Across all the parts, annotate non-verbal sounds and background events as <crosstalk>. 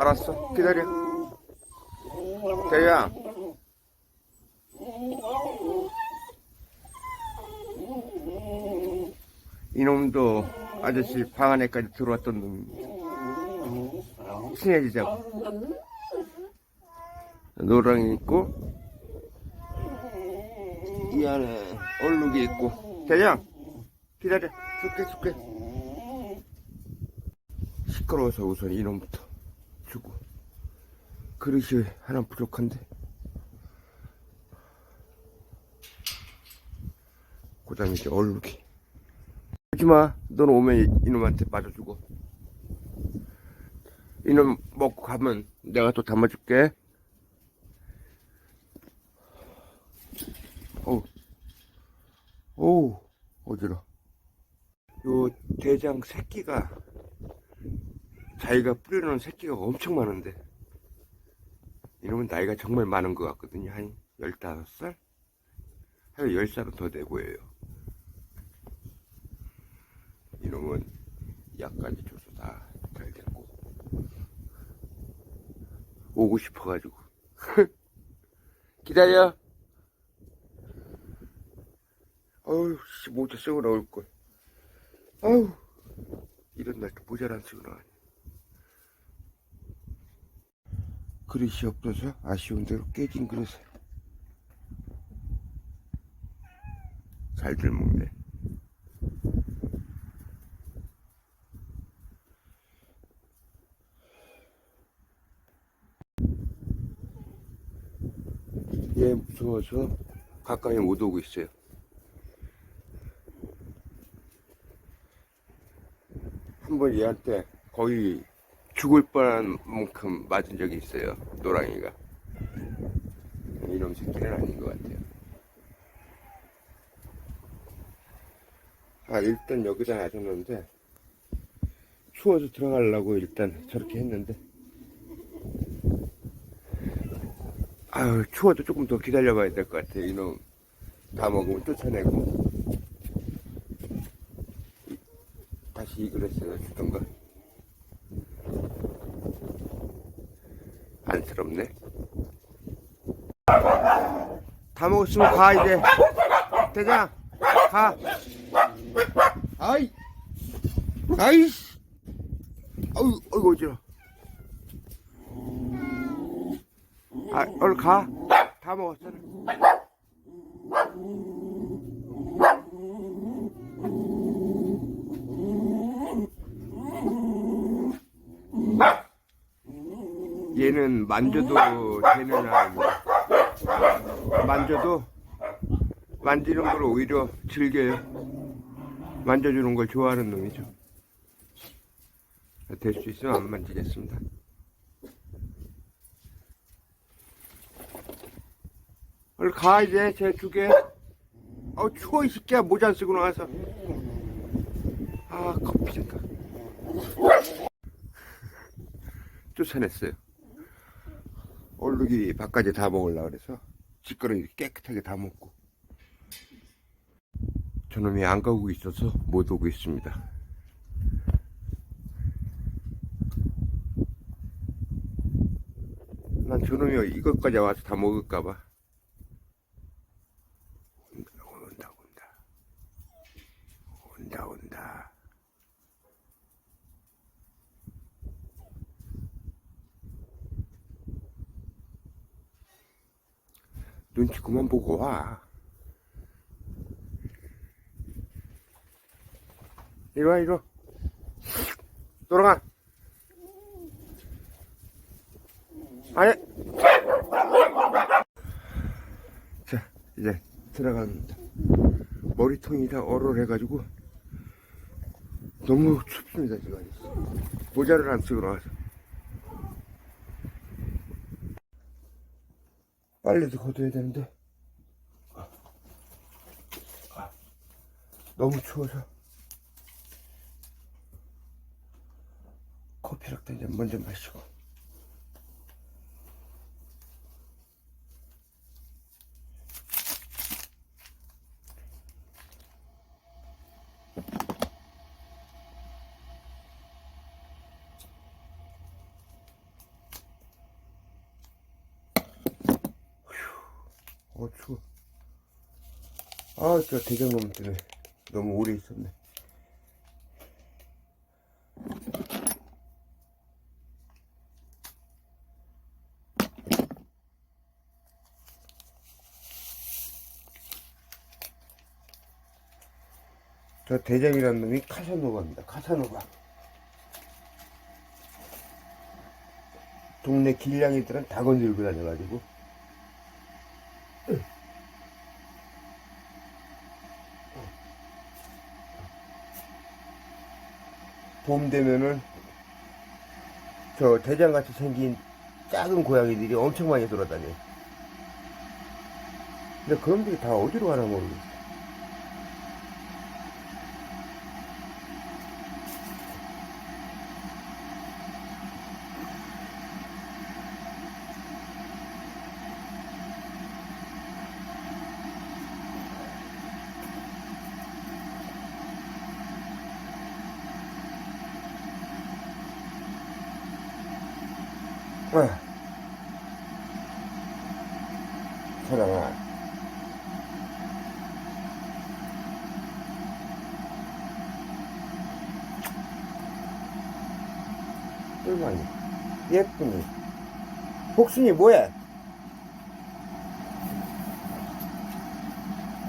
알았어. 기다려. 대야. 이놈도 아저씨 방 안에까지 들어왔던 놈. 친해지자고. 노랑이 있고, 이 안에 얼룩이 있고. 대장! 기다려. 줄게, 줄게. 시끄러워서 우선 이놈부터 주고. 그릇이 하나 부족한데. 그 다음에 이제 얼룩이. 하지마. 넌 오면 이놈한테 맞아주고. 이놈 먹고 가면 내가 또 담아줄게. 어우. 어우, 어지러. 요 대장 새끼가 자기가 뿌려놓은 새끼가 엄청 많은데. 이놈은 나이가 정말 많은 것 같거든요. 한 15살? 한 10살은 더 돼 보여요. 이놈은 약까지 줘서 다 잘 됐고. 오고 싶어가지고. <laughs> 기다려. 어우 씨 모자 쓰고 나올걸. 아우 이런 날 모자를 안 쓰고 나가네 그릇이 없어서 아쉬운 대로 깨진 그릇에 잘들 먹네. 얘 무서워서 가까이 못 오고 있어요. 한 번 얘한테 거의 죽을 뻔한 만큼 맞은 적이 있어요. 노랑이가. 이놈 새끼는 아닌 것 같아요. 아, 일단 여기다 놔뒀는데, 추워서 들어가려고 일단 저렇게 했는데, 아유, 추워도 조금 더 기다려봐야 될 것 같아요. 이놈 다 먹으면 쫓아내고. 다시 이 그릇에다 주던가. 안쓰럽네. 다 먹었으면 가, 이제. 대장, 가. 아이, 아이씨. 아유, 어이구, 어지러. 아, 얼른 가. 다 먹었잖 얘는 만져도 되는 아입니다. 만져도 만지는 걸 오히려 즐겨요. 만져주는 걸 좋아하는 놈이죠. 될 수 있으면 안 만지겠습니다. 얼른 가 이제 제 두 개. 어 추워 이 새끼야 모자 안 쓰고 나와서. 아 커피 생각. 쫓아냈어요. 얼룩이 밥까지 다 먹으려고 그래서 찌꺼러기 깨끗하게 다 먹고 저놈이 안 가고 있어서 못 오고 있습니다. 난 저놈이 이것까지 와서 다 먹을까봐 온다 온다 온다 온다 온다 눈치 그만 보고 와. 이리 와, 이리 와. 돌아가. 아니. 자, 이제 들어갑니다. 머리통이 다 얼얼해가지고 너무 춥습니다, 지금. 모자를 안 쓰고 나와서. 빨래도 걷어야 되는데. 너무 추워서. 커피라도 이제 먼저 마시고 어, 추워. 아, 저 대장놈 때문에 너무 오래 있었네. 저 대장이라는 놈이 카사노바입니다. 카사노바. 동네 길냥이들은 다 건들고 다녀가지고. 봄 되면은 저 대장같이 생긴 작은 고양이들이 엄청 많이 돌아다녀. 근데 그놈들이 다 어디로 가나 모르겠어. 아. 사랑아. 꿀만이. 예쁘니. 복순이 뭐해?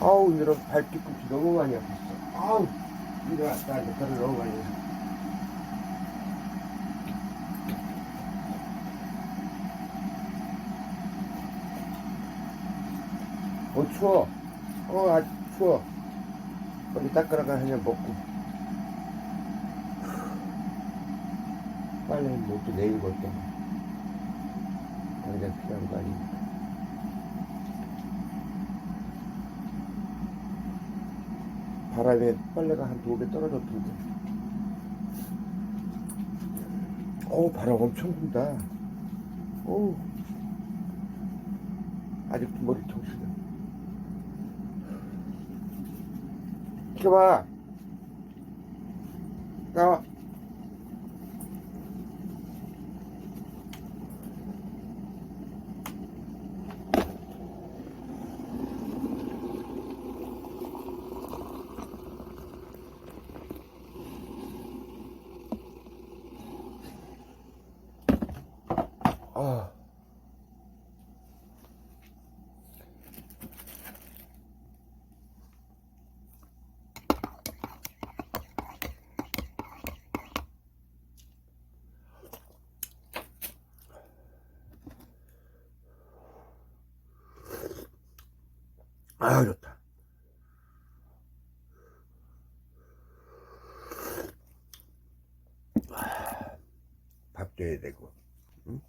아우, 오늘은 발 뒤꿈치 너무 많이 아팠어. 아우, 일어났다. 내 발을 너무 많이 해서. 어 추워. 어 아주 추워. 빨리 닦으라가 한잔 먹고. 빨리 뭐또 내일 걸때 당장 필요한 거 아닙니까. 바람에 빨래가 한두배 떨어졌던데. 어우 바람 엄청 분다. 어우. 아직도 머리 통수 다 비켜봐. 아. 아 좋다. 아, 밥 줘야 되고, 응?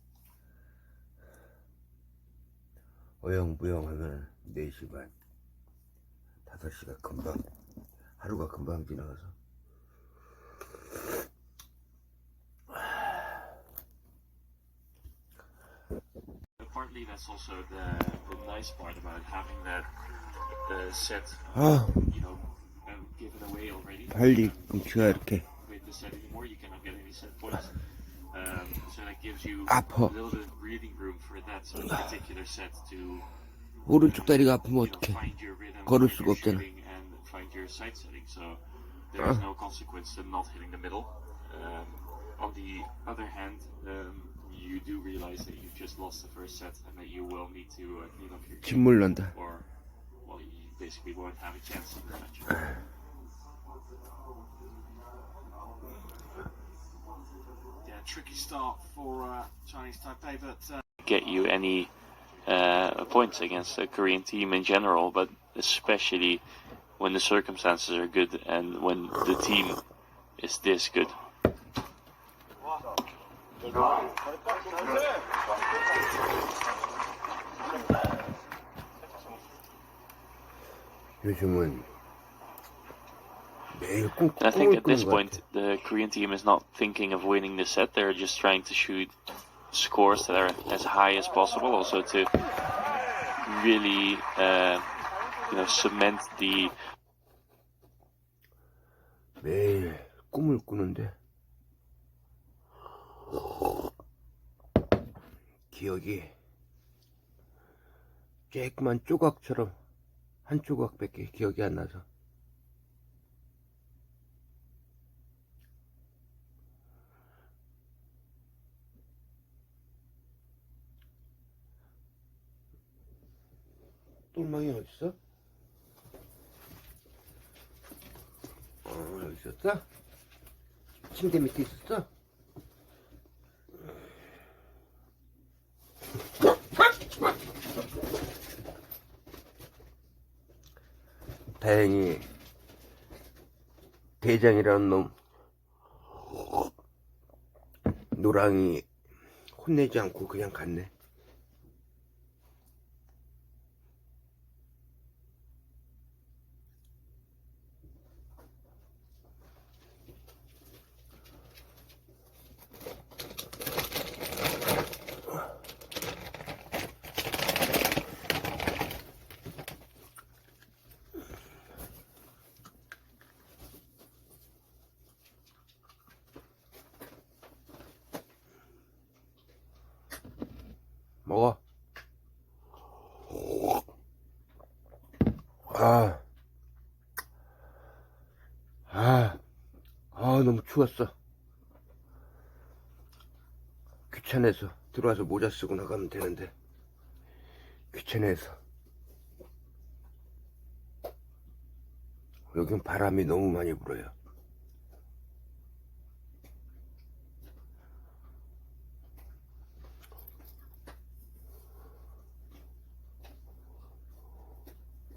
어영부영 하면 4시 반, 5시가 금방, 하루가 금방 지나가서. nice part about having that the set 아, you know um, given away already 빨리 금치가 이렇게 with the set anymore you cannot get any set points um, so that gives you 아파. a little bit of breathing room for that sort of particular set to 오른쪽 다리가 아프면 you know, 어떡해. find your rhythm 걸을 find 수가 your 없잖아. shooting, and find your sight setting so there's no consequence to not hitting the middle um, on the other hand um, you do realize that you've just lost the first set and that you will need to uh, clean up your game 진물 난다. or well, you basically won't have a chance in the match. Yeah, tricky start for uh, Chinese Taipei, but uh, Get you any uh, points against the Korean team in general, but especially when the circumstances are good and when the team is this good. 요즘은 매일 꿈, And I think 꿈을 at this 꾸는 것 point, 같아. the Korean team is not thinking of winning the set. They're just trying to shoot scores that are as high as possible, also to really, uh, you know, cement the 매일 꿈을 꾸는데 기억이 쬐끄만 조각처럼 한 조각밖에 기억이 안 나서 똘망이 어딨어? 어 여기 있었어? 침대 밑에 있었어? 다행히 대장이라는 놈 노랑이 혼내지 않고 그냥 갔네. 먹어. 아, 아, 아, 너무 추웠어. 귀찮아서 들어와서 모자 쓰고 나가면 되는데, 귀찮아서. 여긴 바람이 너무 많이 불어요.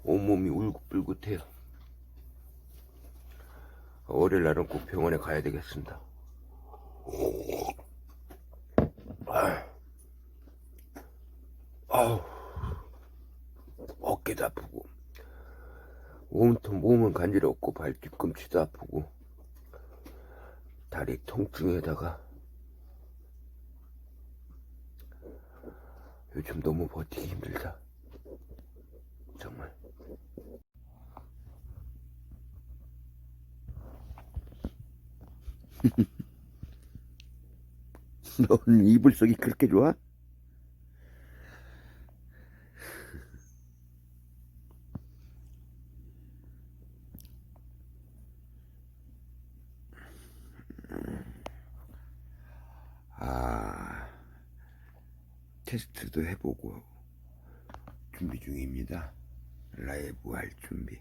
온몸이 울긋불긋해요. 월요일 날은 꼭 병원에 가야 되겠습니다. 아, 아우, 어깨도 아프고, 온통 몸은 간지럽고, 발 뒤꿈치도 아프고, 다리 통증에다가, 요즘 너무 버티기 힘들다. 정말. <laughs> 넌 이불 속이 그렇게 좋아? 아, 테스트도 해보고 준비 중입니다. 라이브 할 준비.